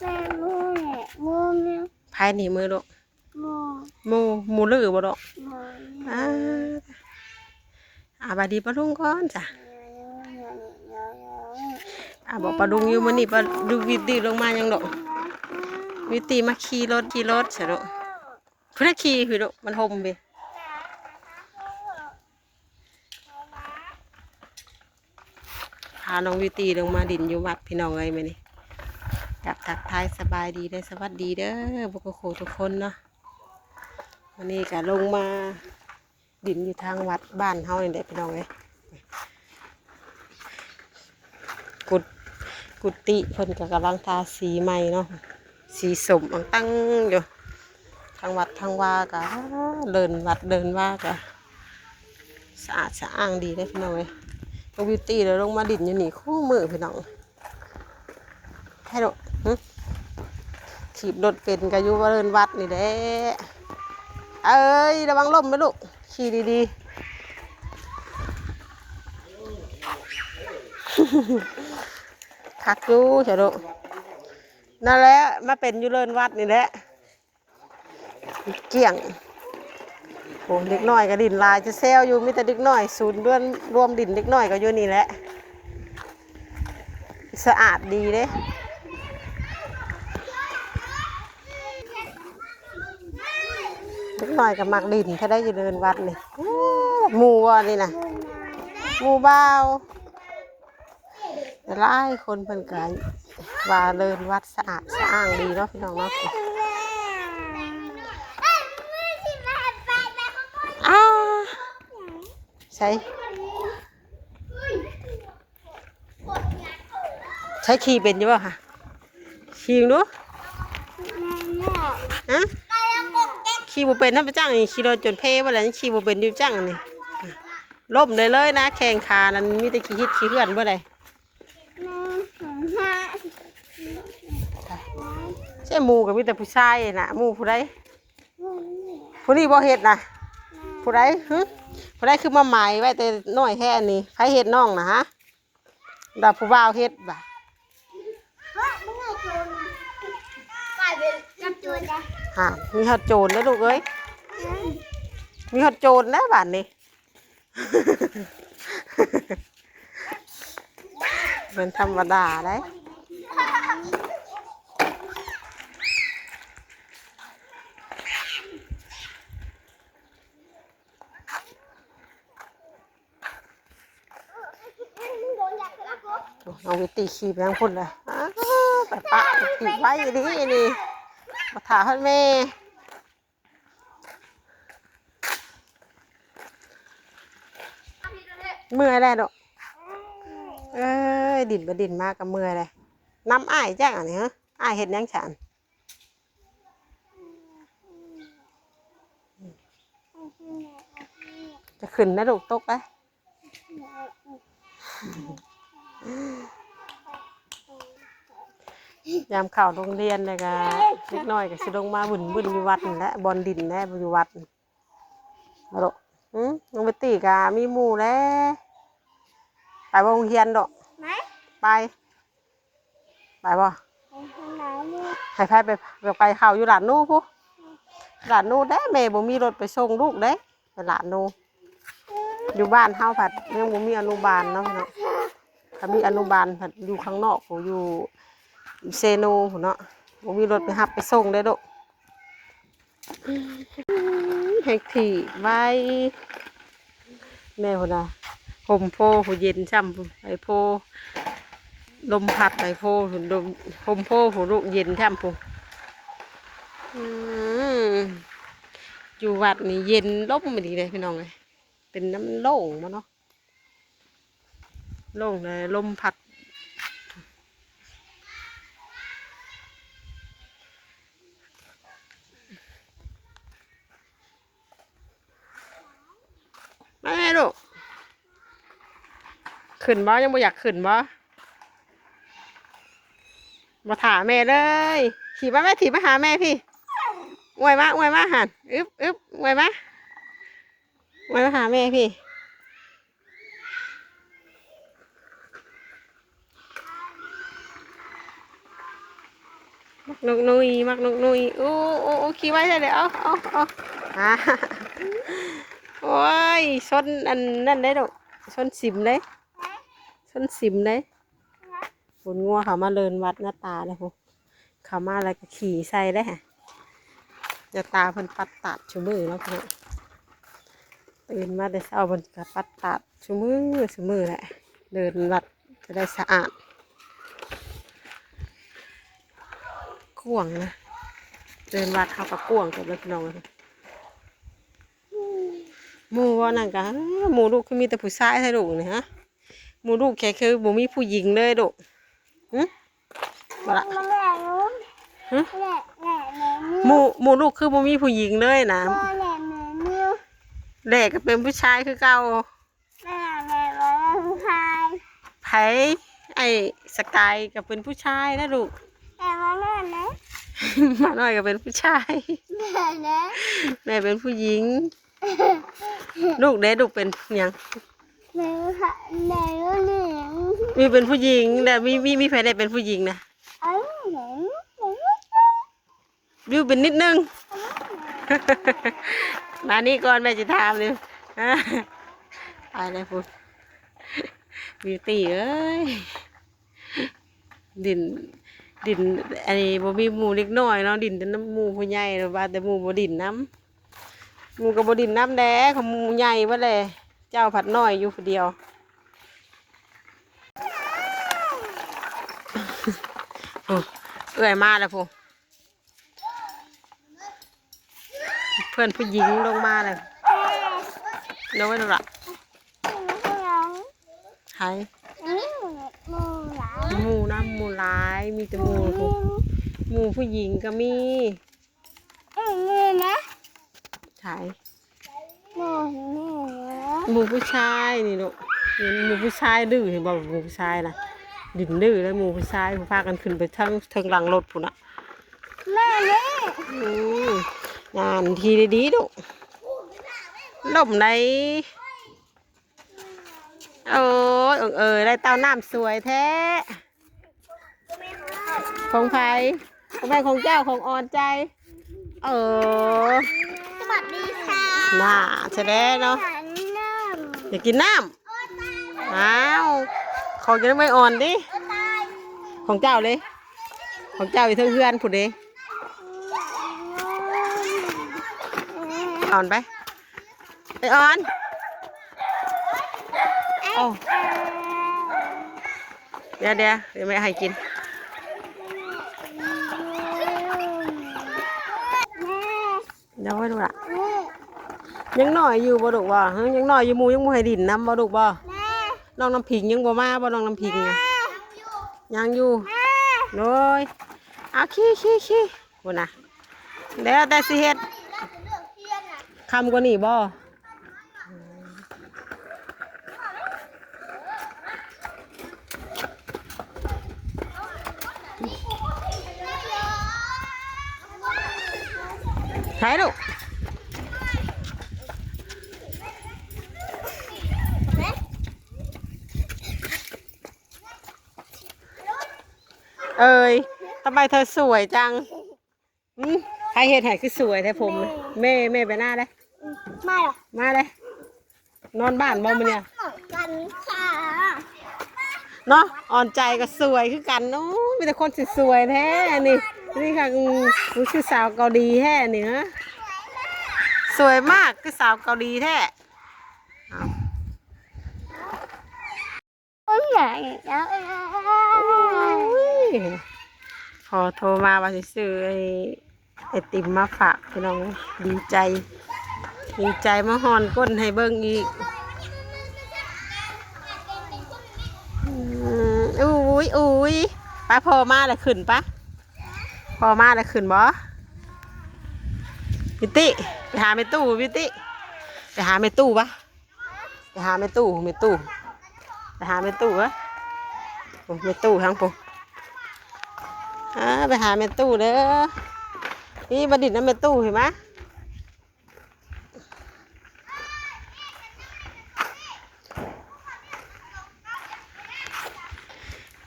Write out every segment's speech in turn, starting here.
แม่มูเนี่ยมูเนี่ยภายในมือลูกมูหมูหมูลือบ่ลูกมูอ่าอ่าบาดีปะลุงก่อนจ้ะอ่าบอกปะลุงอยู่มื้อนี้ปะดูวิตีลงมายังดอกวิตีมาขี่รถขี่รถใช่ลูกเพิ่นนะขี่คือลูกมันห่มไปพาน้องวิตีลงมาดินอยู่วัดพี่น้องเอ้ยมื้อนี้ กับทักทายสบายดีเด้สวัสดีเด้อพวกโคทุกคนเนาะวันนี้ก็ลงมาดินอยู่ทางวัดบ้านเฮานี่แหละพี่น้องเอ้ยกุดกุฏิเพิ่นก็กำลังทาสีใหม่เนาะสีสมอังตั้งอยู่ทางวัดทางว่าก็เดินวัดเดินว่าก็สะอาดสะอ้างดีเลยพี่น้องเอ้ยลงบิวตี้แล้วลงมาดินอยู่นี่คู่มือพี่น้องให้ดอก ขีบรถเป็นก็อยู่ว่าเดินวัดนี่แหละเอ้ยระวังล่มไหมลูกขี่ดีๆคักอยู่เฉยลูกนั่นแหละมาเป็นยู่เลินวัดนี่แหละเกี่ยงโอ้เด็กน้อยก็ดินลายจะเซลอยู่มีแต่เด็กน้อยศูนย์เดือนรวมดินเด็กน้อยก็อยู่นี่แหละ สะอาดดีเด้ เล็กน้อยกับมักดินถ้าได้อยู่เดินวัดนี่หมู่ว่นี่นะหมู่เบาวหลายคนเพิ่นก็ว่าเดินวัดสะอาดสะอ้างดีเนาะพี่น้องเนาะอ้าใช่ใช้ขี่เป็นอยู่ป่ะค่ะขี่ดูฮะ ขี่บ่เป็นท่านไปจ้างนี่ขี่รถจนเพ่ว่าแล้วยังขี่บ่เป็นอยู่จ้างนี่ล่มเลยเลยนะ แข่งขานั้นมีแต่ขี่ฮิตขี่เพื่อนบ่อได้ใช่หมูกับมีแต่ผู้ชายน่ะหมูผู้ใดผู้นี้บ่เฮ็ดนะผู้ใดหึผู้ใดคือมาหมายไว้แต่น้อยแค่นี้ใครเฮ็ดน้องนะฮะดาผู้บ่าวเฮ็ดบ่ ฮะมีหอดโจรแล้วลูกเอ้ย มีหอดโจรแล้วบ้านนี้ เป็นธรรมดาเลย เอาไปตีขีบยังพุ่นเลยอ้าวไปปะตีไว้ดีนี่มาถามให้แม่เมื่อยแล้วดอกเอ้ยดินบดินมากกับเมื่อยเลยน้ำอ้ายจ้างอันนี้ฮะอ้ายเห็ดยังฉันจะขึ้นนะลูกตกไป ยามเข่าวโรงเรียนเลยก็เล็กน้อยก็สิลงมาบุญบุญอยู่วัดนั่นแหละบอลดินแน่อยู่วัดมาลูกอืมลงไปตีกามีหมู่แล้วไปบ่โรงเรียนดอกไหนไป ไปบ่ไหนนี่ให้ไปไปไปไปเข้าอยู่หลานนู่พุหลานนู่ได้แม่บ่มีรถไปส่งลูกเด้ไปหลานนู่อยู่บ้านเฮาผัดยังบ่มีอนุบาลเนาะพี่เนาะ ถ้ามีอนุบาลผัดอยู่ข้างนอกผู้อยู่เซโนผู้เนาะบ่มีรถไปรับไปส่งได้ดอกให้ที่ไว้แม่พุ่นน่ะห่มโพหูเย็นช่ำไอโพลมพัดไอโพหูลมห่มโพหูลูกเย็นช่ำพู้นอืมอยู่วัดนี่เย็นล่มมาดีเลยพี่น้องเลยเป็นน้ำโล่งมาเนาะ โล่งเลยลมพัด มาแม่ลูกขึ้นบ่ยังบ่อยากขึ้นบ่มาถามแม่เลย ขี่มาแม่ถีบมาหาแม่พี่อวยมาอวยมาหันอึ๊บอึ๊บอวยมาอวยมาหาแม่พี่ มักนกนุยมักนกนุยโอ้อู้ขี่ไว้เลยเอาเอาเอาอ่าโอ้ยชนอันนั่นได้ดอกชนสิมเลยชนสิมเลยฝนงัวเขามาเลินวัดหน้าตาเลยพวกเขามาอะไรก็ขี่ใส่ได้ฮะจะตาเพิ่นปัดตัดชูมือแล้วพี่น้องตื่นมาแต่เช้าเพิ่นก็ปัดตัดชูมือชูมือแหละเดินวัดจะได้สะอาด กวางนะเดินวัดเขากับกวางกับเล็กน้องเลยหมูว่านั่นกันหมูลูกคือมีแต่ผู้ชายใช่ลูกนี่ฮะหมูลูกแค่คือบ่มีผู้หญิงเลยลูกหึบ่ละมาแหล่นู้นหึแหล่แหล่แหล่นิ้วหมูหมูลูกคือบ่มีผู้หญิงเลยนะแหลกก็เป็นผู้ชายคือเก่าแหล่แหล่แหล่ผู้ชาไผไอ้สกายก็เป็นผู้ชายนะลูก แหล่มาแหล่นะมาหน่อยก็เป็นผู้ชายแหล่นะแม่เป็นผู้หญิง ลูกเด้ลูกเป็นหยังแหล่ค่ะแหล่รู้เหลืองมีเป็นผู้หญิงแต่มีมีมีใครได้เป็นผู้หญิงนะเอ้ยแหล่แหล่วิวเป็นนิดนึง มานี่ก่อนแม่จะถามเลยฮะตายเลยพูดบิวตี้เอ้ยดิน ดินอันนี้บ่มีหมูเล็กน้อยเนาะดินแต่น้ำหมูผู้ใหญ่หรือว่าแต่หมูบ่ดินน้ำหมูก็บ่ดินน้ำแดงของหมูใหญ่ว่าเลยเจ้าผัดน้อยอยู่คนเดียวโอ้เอื่อยมาแล้วพูเพื่อนผู้หญิงลงมาเลยน้อยนละหายนี่หมู หลาหมูน้ำหมูหลาย มีแต่หมูพูหมูผู้หญิงก็มีเอ้ยนี่นะหายหมูนี่นะหมูผู้ชายนี่ลูกเห็นหมูผู้ชายดื้อเห็นบอกหมูผู้ชายนะดินดื้อแล้วหมูผู้ชายพากันขึ้นไปทั้งเทิงหลังรถพุ่นอะแม่นี่อืมงานทีดีๆลูกล่มในโอ้ยเอิงเอยได้เต้าน้ำสวยแท้ ของไผของแม่ของเจ้าของอ่อนใจ เออสวัสดีค่ะน่าแสดงเนาะฉันน้อยากกินน้ำอ้าวขอกินน้ำไม่อ่อนดิำของเจ้าเลย ของเจ้าอยู่เทิงเพื่อนผุดเด้อ่อนไปไปอ่อนโอ้เดี๋ยวเดี๋ยวเดี๋ยวแม่ให้กิน เดี๋ ยวไว้ดูละยังหน่อยอยู่บ่ดุบ่ฮะยังหน่อยอยู่หมูยังบ่ให้ดินน้ำบ่ดุบ่น้องน้ำผิงยังบ่มาบ่น้องน้ำผิงอะยังอยู่เลยเอาขี้ขี้ขี้บ่นะเดี๋ยวแต่สิเฮ็ดคำกว่านี้บ่ ใช่ลูกเอ้ยทำไมเธอสวยจังหืมใครเห็นไหคือสวยแท้ผมน่ะแม่แม่ไปหน้าเลยไม่หรอกมาเลย นอนบ้านบ่มันเนี่ยกันค่ะเนาะอ่อนใจก็สวยคือกันเนาะมีแต่คนสวยๆแท้นี่ นี่ค่ะอืมรู้ชื่อสาวเกาหลีแท้เนี่ฮะสวยมากคือสาวเกาหลีแท้พอโทรมาว่าสิซื้อไอ้ไอติมมาฝากพี่น้องดีใจ ดีใจมาหอนก้นให้เบิ่งอีกอุ้ยอุ้ยไปพอมาแล้วขึ้นปะ พอมาแล้วขึ้นบ่พิติ ไปหาเมตู้พิติ ไปหาเมตู้ปะไปหาเมตู้เมตู้ไปหาเมตู้วะโอ้เมตู้ทั้งปุ๊อ่าไปหาเมตู้เด้อ นี่บัณฑิตนะเมตู้เห็นไหม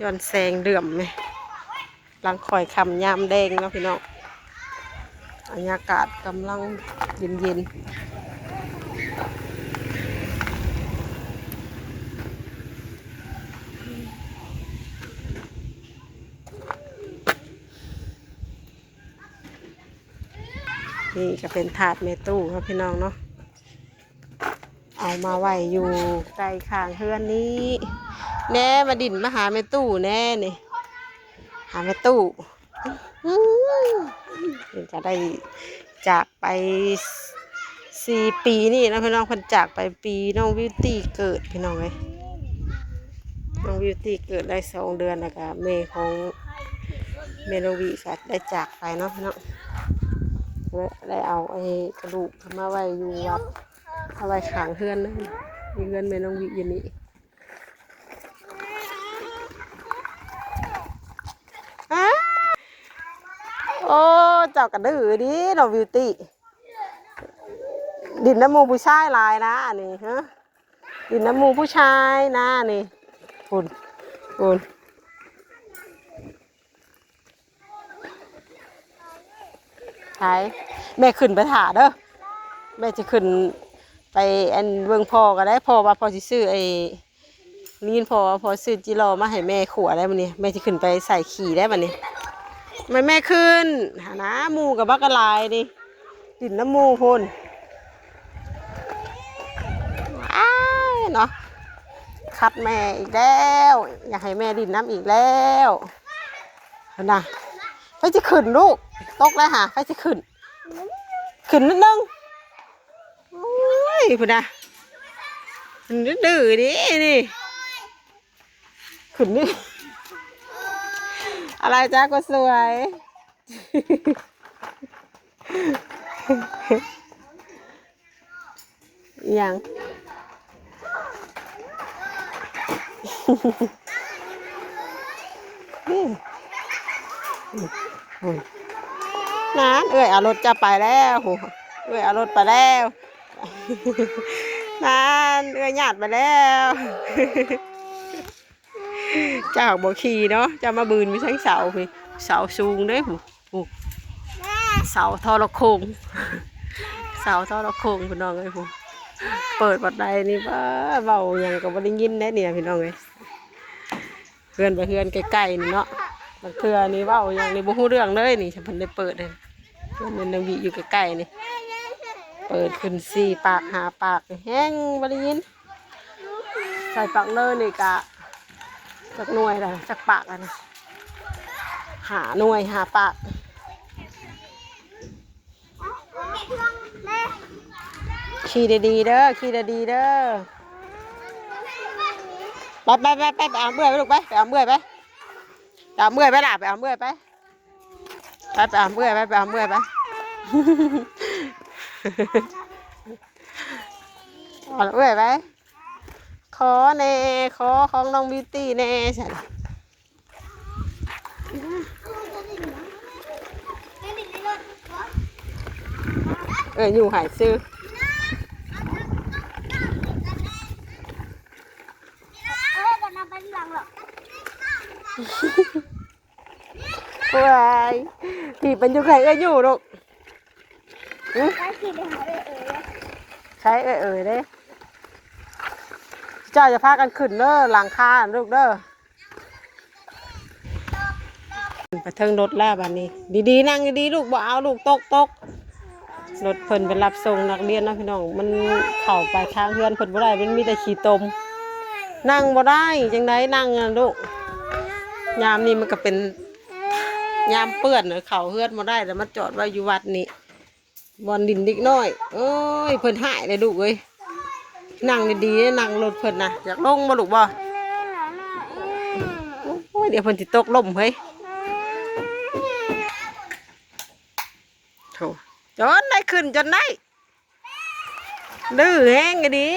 ย้อนแสงเดือมไหม ลังคอยคำยามแดงเนาะพี่น้องบรรยากาศกำลังเย็นเย็นๆนี่ก็เป็นถาดเมตู้ครับพี่น้องเนาะ เอามาไว้อยู่ใกล้ข้างเฮือนนี้ แน่มาดินมาหาแม่ตู้แน่นี่ หาแม่ตู้จะได้จากไปสี่ปีนี่นะพี่น้องเพันจากไปปีน้องวิวตี้เกิดพี่น้องเลยน้องวิวตี้เกิดได้สองเดือนแล้วก็เมย์ของเมโลวีก็ได้จากไปเนาะพี่น้องได้เอาไอ้กระดูกมาไว้อยู่วัดเอาไว้ขางเฮือนนะเฮือนเมน้องวิอยู่นี่อ้ โอ้เจ้ากระดื้อดิน้องบิวตี้ดินน้ำมูผู้ชายลายนะอันนี่ฮะดินน้ำมูผู้ชายนะอันนี่คุณคุณใช่แม่ขึ้นไปถาเด้อแม่จะขึ้นไปอันเบิ่งพ่อก็ได้พ่อว่าพ่อสิซื้อไอ้ลีนพ่อว่าพ่อซื้อจิโร่มาให้แม่ขัวได้บัดนี้แม่จะขึ้นไปใส่ขี่ได้บัดนี้ ไม่แม่ขึ้น หานะมูกับบักกะลายดิดินน้ำมูพุ่นอ้ายเนาะคัดแม่อีกแล้ว อยากให้แม่ดินน้ำอีกแล้วเอานะไปจะขึ้นลูก ตกแล้วหาไปจะขึ้น ขึ้นนิดนึงโอ้ยพุ่นนะมันดื้อดินี่ขึ้นนี่ อะไรจ้าก็สวยอหยังนี่นเอ้ยอารถจะไปแล้วโหเอ้ยเอารถไปแล้วนั่นเอ้ยหยาดไปแล้ว เจ้าบอกขี่เนาะเจะมาบืนไปทั้งเสาพี่เสาสูงเด้ผู้ผู้เสาทอระคงเสาทอระคงพี่น้องเอ้ยผู้เปิดบัดใดนี่บ้าเบาหยังก็บ่ได้ยินแน่เนี่ยพี่น้องเอ้ยเพื่อนไปเพื่อนใกล้ๆนี่เนาะบางเทื่อนี่เว้าหยังนี่บ่ฮู้เรื่องเลยนี่ฉันเพิ่นได้เปิดเลยเพื่อนนนางวีอยู่ใกล้ๆนี่เปิดขึ้นสี่ปากหาปากแห้งบริยินใส่ปากเลยนี่กะ จักหน่วยละจักปากอะนหาหน่วยหาปากแม่ขี่ดีๆเด้อขี่ดีๆเด้อไปไปไปไปไปเอาเมื่อยไปลูกไปไปเอาเมื่อยไปไปเอาเมื่อยไปล่ะไปเอาเมื่อยไปไปไปเอาเมื่อยไปไปเอาเมื่อยไปเอาเมื่อยไป อแน่ขอของน้องบิวตี้แน่ฉันไม่ดิในรถเอออยู่หายซื้อเออจะนำไปที่หลังหรอกวายผีเป็นอยู่ใครเอ้ยอยู่ลูกอื้อไปขี่ไปหาเลยเอ๋ยใช้เอ้ยเอ้ยเด้ เจ้าจะพากันขึ้นเด้อหลังคาลูกเด้อไปเทิงรถแล้วบัดนี้ ดีๆนั่งดีๆลูกบ่เอาลูกตกตกรถเพิ่นไปรับส่งนักเรียนนะพี่น้องมันเข้าไปข้างเพื่อนเพิ่นบ่ได้มันมีแต่ขี้ตม นั่งบ่ได้จังไดนั่งอะลูกยามนี้มันก็เป็นยามเปื้อนเนอะเขาเฮือนมาได้แต่มาจอดไว้อยู่วัดนี่บอนดินดิกน้อย เอ้ยเพิ่นหายเลยลูกเอ้ย นั่งดีๆนั่งรถเพิ่นนะอยากลงมาลูกบ่โอ้ยเดี๋ยวเพิ่นสิตกล่มเฮ้ยโถจนได้ขึ้นจนได้ดื้อแห้งก็ดี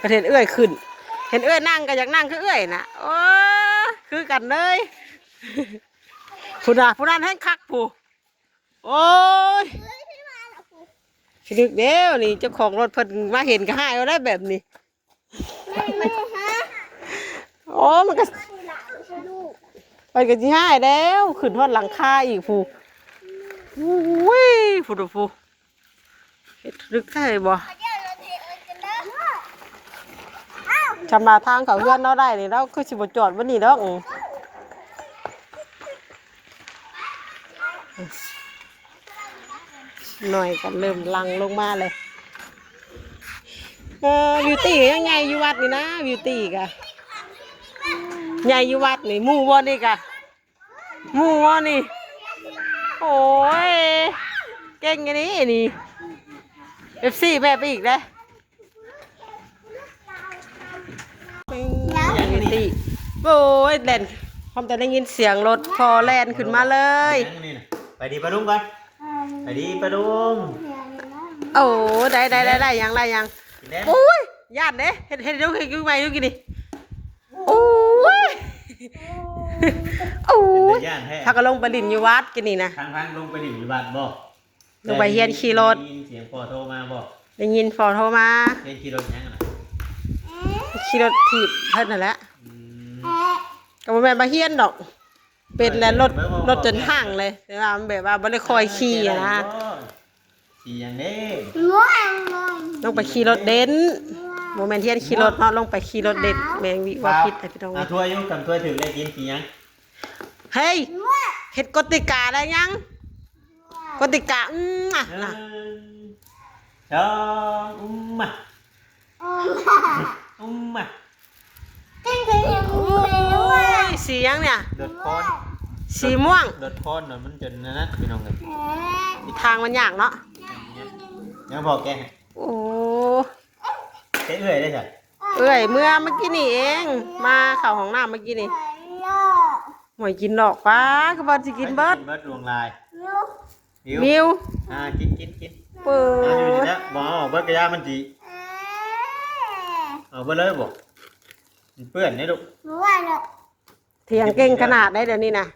ประเทศเอื้อยขึ้น เห็นเอื้อยนั่งก็อยากนั่งคือเอื้อยนะโอ้คือกันเลยผู้น่ะผู้นั้นแห้งคักผู้โอ้ย คิดึกเดียวนี่เจ้าของรถเพิ่นมาเห็นก็ให้เอาได้แบบนี้ไม่ไม่ฮะโอ้มันก็หลานลูกไปกันที่ห้าแล้วขึ้นทอดหลังคาอีกผู้อุ้ยผู้ดูผู้เฮ็ดลึกใช่บ่เดี๋ยวเราเทเอิญกันเด้ออ้าวชำนาญทางเขาเพื่อนเราได้นี่เราคือสิบ่จอดวันนี้ดอกอือ หน่อยกันเริ่มลังลงมาเลยเออบิวตี้ยังไงอยู่วัดนี่นะบิวตี้กะใหญ่อยู่วัดนี่มู่บ่นี่กะมู่บ่นี่โอ้ยเก่งอย่างนี้นี่เอฟซีแม่ไปอีกได้อบิวตี้โอ้ยแลนพร้อมแต่ได้ยินเสียงรถพอแลนขึ้นมาเลย ไปดีปลุงก่อน ไปดีปลาดุงโอ้ได้ได้ได้ได้ยังได้ยังกินได้โอ้ยญาติเด้เห็นเห็นดูเห็นดูไหมดูกินดิโอ้ยโอ้เป็นยตาย่านแท้ถ้าก็ลงไปลินอยู่วัดกินนี่นะทางทางลงไปดิ่งอยู่บ้านบ่ลงไปเฮียนขี่รถได้ยินเสียงพ่อโทรมาบ่ได้ยินฟอโทรมาเฮียนขี่รถยังอะน่ะขี่รถถีบเพิ่นนั่นแหละอืมก็บ่แม่นมาเฮียนดอก เป็นแล้วรถรถจนห่างเลยแต่ว่ามันแบบว่าบ่ได้คอยขี่อะนะขี่อย่างนี้ง่วงงงลงไปขี่รถเดนบ่แม่นเฮียนขี่รถเนาะลงไปขี่รถเดนแม่งวิว่าผิดไอ้พี่น้องอะถ้วยอยุ่กับถ้วยถึงได้กินขี่ยังเฮ้ยง่วงเฮ็ดกติกาได้ยังกติกาอืมอะหนึ่น่ะงสองอุ้มมาโอ้อุ้มมาจริงจริงยังง่วงโอ้ยสียังเนี่ยโดดคอน สีม่วงโดดคอนน่ะมันจนนั่นะพี่น้องกันทางมันยากเนาะยังบอกแกโอ้เจ๊เอื่อยได้จ้ะเอ้ยเมื่อเมื่อกี้นี่เอง มาเข้าห้องน้ำเมื่อกี้นี่หมวยกินดอกป้าก็บ่สิกินเบิดเบิดดวงลายหิวมิวอ่ากินกินกินเปิอ่าอยู่นี่นะบอกเอาเบิดกระยามันจีเอาเบิดเลยบอกเปื้อนนี่ลูกเถียงเก่งขนาดได้เดี๋ยวนี้นะ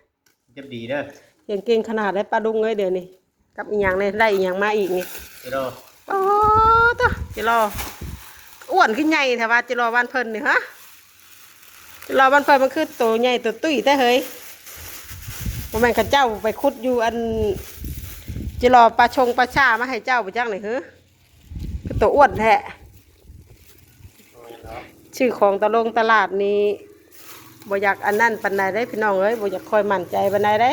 เจะดีเด้อเถียงเก่งขนาดได้ปลาดุงเลยเดี๋ยวนี้กับอีหยังเนี่ยได้อีหยังมาอีกนี่เดี๋ยวรอโอ้ตัวจิรออ้วนขึ้นใหญ่แต่ว่าจิรอบ้านเพิ่นนี่ฮะจิรอบ้านเพิ่นมันคือตัวใหญ่ตัวตุ้ยแต่เฮ้ยบ่แม่นเขาเจ้าไปขุดอยู่อันจิรอปลาชงปลาชามาให้เจ้าไปจังไหนเฮ้คือตัวอ้วนแท้ชื่อของตะลงตลาดนี้ บ่อยากอันนั่นปานใดได้พี่น้องเอ้ยบ่อยากคอยมั่นใจปานใดได้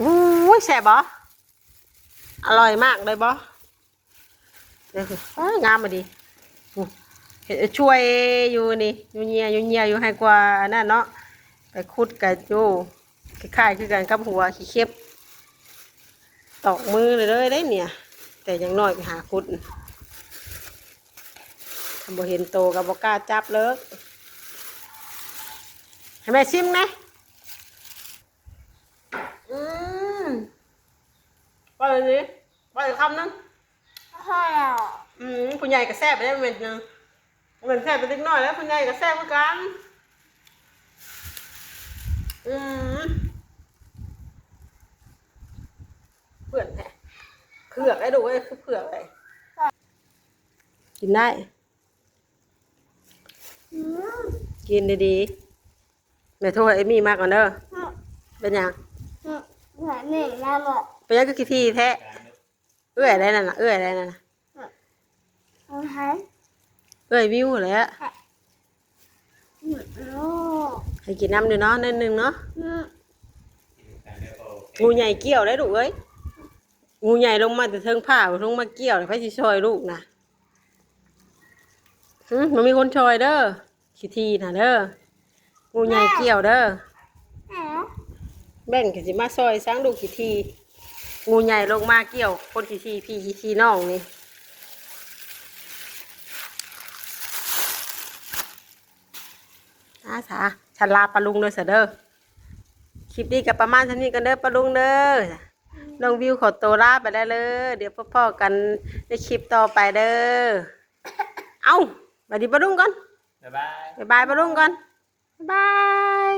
อู้ยแซ่บบ่อร่อยมากเลยบ่เดี๋ยวคืองามมาดีเห็นช่วยอยู่นี่อยู่เงียอยู่เงียอยู่ให้กว่าอันนั้นเนาะไปขุดกับโจคล้ายๆคือกันกับหัวขี้เข็บตอกมือเลยเลยได้เนี่ย แต่ยังน้อยไปหาขุด บ่เห็นโตกับบ่กล้าจับเลิกให้แม่ชิมนะอืมไปเลยสิไปอีกคำนึงอืมคุณใหญ่ก็แซ่บไปได้เม็ดหนึงเหมือนแซ่บไปเล็กน้อยแล้วคุณใหญ่ก็แซ่บเหมือนกัน อืมเผือกแท้เผือกได้ดูเว้ยคือเผือกเลยกินได้ กินดีๆแม่โทษไอ้มี่มากก่อนเด้อเป็นหยังหนึ่งนะหมดเป็นหยังก็กี่ทีแท้เอื้อยอะไรนั่นน่ะเอื้อยอะไรนั่นน่ะโอ้ยเอื้อยวิวแหล้วโอ้ให้กินน้ำด้วยเนาะนิดนึงเนาะงูใหญ่เกี่ยวได้ลูกเอ้ยงูใหญ่ลงมาแต่เทิงผ้าลงมาเกี่ยวเลยพระชิชอยลูกนะมันมีคนชอยเด้อ ขี้ทีน่ะเด้องูใหญ่เกี่ยวเด้อแบ่งกันสิมาซอยสร้างดูกี่ทีงูใหญ่ลงมาเกี่ยว คนกี่ทีพี่กี่ทีน้องนี่อาสาฉันลาปลาลุงเลยเสยเด้อคลิปนี้กับประมาณเท่านี้กันเด้อปลาลุงเด้อลงวิวขอตัวลาไปได้เลย เดี๋ยวพ่อๆกันในคลิปต่อไปเด้อ เอ้าไปดีปลาลุงก่อน บ๊ายบาย บ๊ายบายปลาลุงก่อน บ๊ายบาย